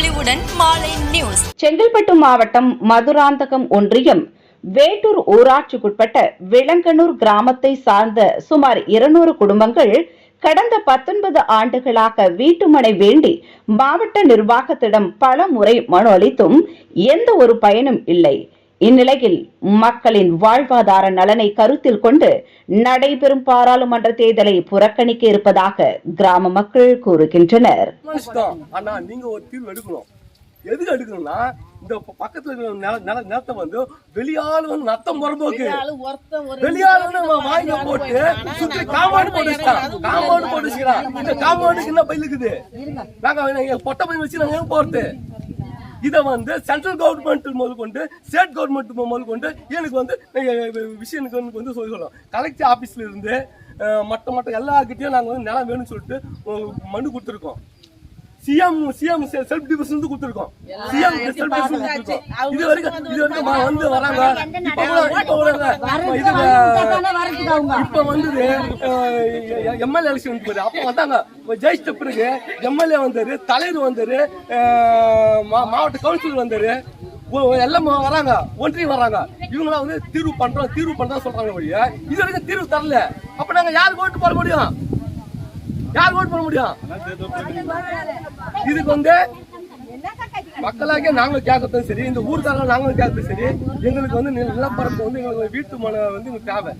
உடனுக்குடன் மாலை நியூஸ். செங்கல்பட்டு மாவட்டம் மதுராந்தகம் ஒன்றியம் வேட்டூர் ஊராட்சிக்குட்பட்ட விளங்கனூர் கிராமத்தை சார்ந்த சுமார் இருநூறு குடும்பங்கள் கடந்த பத்தொன்பது ஆண்டுகளாக வீட்டுமனை வேண்டி மாவட்ட நிர்வாகத்திடம் பல முறை மனு அளித்தும் எந்த ஒரு பயனும் இல்லை. இந்நிலையில் மக்களின் வாழ்வாதார நலனை கருத்தில் கொண்டு நடைபெறும் பாராளுமன்ற தேர்தலை புறக்கணிக்க இருப்பதாக கிராம மக்கள் கூறுகின்றனர். நீங்க ஒரு தீர்வு எடுக்கணும். எதுக்கு எடுக்கணும்னா இந்த ப- பக்கத்துல இருக்கிற நில நில நிலத்தை வந்து வெளியாளு வந்து நத்தம் புறம்போக்கு வெளியாளு வந்து வாங்கி போட்டு சுத்தி காம்பவுண்ட் போட்டு காம்பவுண்ட் போட்டு இந்த காம்பவுண்டுக்கு என்ன பயில் இருக்குது? நாங்க எங்க பொட்டை பயில் வச்சு நாங்க எங்க போறது? இதை வந்து சென்ட்ரல் கவர்மெண்ட் முதல் கொண்டு ஸ்டேட் கவர்மெண்ட் முதல் கொண்டு எனக்கு வந்து விஷயம் எனக்கு வந்து சொல்லி சொல்லணும் கலெக்டர் ஆபீஸ்ல இருந்து மற்ற மற்ற எல்லாருக்கிட்டையும் நாங்கள் வந்து நிலம் வேணும்னு சொல்லிட்டு மனு கொடுத்துருக்கோம். சிஎம் சிஎம் செல்ஃப் டிஃபென்ஸ் வந்து கொடுத்துருக்கோம். சிஎம் செல்ஃப் டிஃபென்ஸ் இது வரைக்கும் இது வரைக்கும் வந்து வராங்க. இப்ப வந்தது எம்எல்ஏ எலெக்ஷன் போகுது அப்ப வந்தாங்க. ஜெயிச்சிட்ட பிறகு எம்எல்ஏ வந்தாரு தலைவர் வந்தாரு மாவட்ட கவுன்சிலர் வந்தாரு. எல்லாம் வராங்க. ஒன்றியம் வராங்க. இவங்களாம் வந்து தீர்வு பண்றோம் தீர்வு பண்றோம் சொல்றாங்க வழிய இது வரைக்கும் தீர்வு தரல. அப்ப நாங்க யாருக்கு ஓட்டு போட முடியும்? யார் ஓட் போட முடியும்? இதுக்கு வந்து மக்களாக நாங்களும் கேட்கறதும் சரி இந்த ஊர்க்காரங்க நாங்களும் கேட்கறதும் சரி எங்களுக்கு வந்து நிலப்பரப்பு வந்து எங்களுக்கு வீட்டு மனை வந்து எங்களுக்கு தேவை.